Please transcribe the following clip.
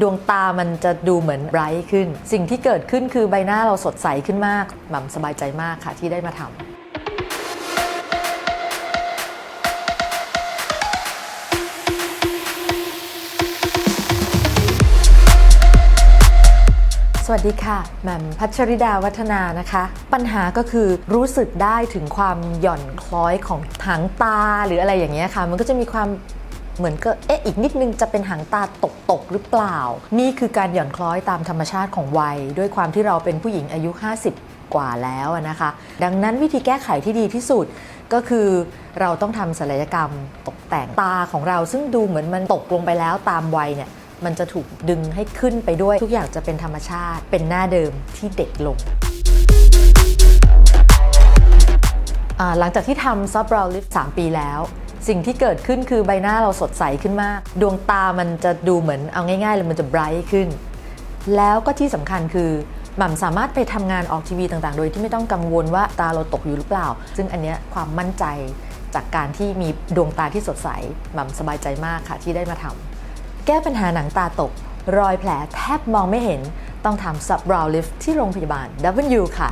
ดวงตามันจะดูเหมือนไบรท์ขึ้น สิ่งที่เกิดขึ้นคือใบหน้าเราสดใสขึ้นมากหม่ำสบายใจมากค่ะที่ได้มาทำสวัสดีค่ะแหม่มพัชริดาวัฒนานะคะ ปัญหาก็คือรู้สึกได้ถึงความหย่อนคล้อยของหางตาหรืออะไรอย่างเงี้ยค่ะ มันก็จะมีความ เหมือนก็เอ๊ะอีกนิดนึงจะเป็นหางตาตกตกหรือเปล่า นี่คือการหย่อนคล้อยตามธรรมชาติของวัย ด้วยความที่เราเป็นผู้หญิงอายุ 50 กว่าแล้วนะคะ ดังนั้นวิธีแก้ไขที่ดีที่สุดก็คือเราต้องทำศัลยกรรมตกแต่งตาของเราซึ่งดูเหมือนมันตกลงไปแล้วตามวัยเนี่ยมันจะถูกดึงให้ขึ้นไปด้วย ทุกอย่างจะเป็นธรรมชาติ เป็นหน้าเดิมที่เด็กลงหลังจากที่ทำซับบราวลิฟ3ปีแล้ว สิ่งที่เกิดขึ้นคือใบหน้าเราสดใสขึ้นมาก ดวงตามันจะดูเหมือนเอาง่ายๆเลยมันจะไบรท์ขึ้น แล้วก็ที่สำคัญคือหม่ำสามารถไปทำงานออกทีวีต่างๆ โดยที่ไม่ต้องกังวลว่าตาเราตกอยู่หรือเปล่า ซึ่งอันเนี้ยความมั่นใจจากการที่มีดวงตาที่สดใสหม่ำสบายใจมากค่ะที่ได้มาทำแก้ปัญหาหนังตาตก รอยแผลแทบมองไม่เห็น ต้องทำซับบราวลิฟที่โรงพยาบาล W ค่ะ